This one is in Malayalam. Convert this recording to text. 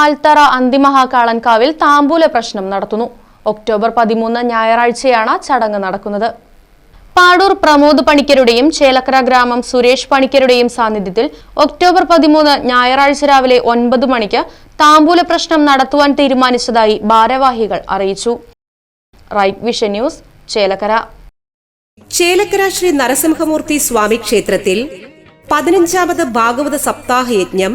ആൽത്തറ അന്തിമഹാകാളൻകാവിൽ താമ്പൂല പ്രശ്നം നടത്തുന്നു. ഒക്ടോബർ പതിമൂന്ന് ഞായറാഴ്ചയാണ് ചടങ്ങ് നടക്കുന്നത്. പാടൂർ പ്രമോദ് പണിക്കരുടെയും ചേലക്കര ഗ്രാമം സുരേഷ് പണിക്കരുടെയും സാന്നിധ്യത്തിൽ ഒക്ടോബർ പതിമൂന്ന് ഞായറാഴ്ച രാവിലെ ഒൻപത് മണിക്ക് താമ്പൂല പ്രശ്നം നടത്തുവാൻ തീരുമാനിച്ചതായി ഭാരവാഹികൾ അറിയിച്ചു. Right vision news Chelakkara. Chelakkara Sri Narasimhamurthy Swami ക്ഷേത്രത്തിൽ പതിനഞ്ചാമത് ഭാഗവത സപ്താഹ യജ്ഞം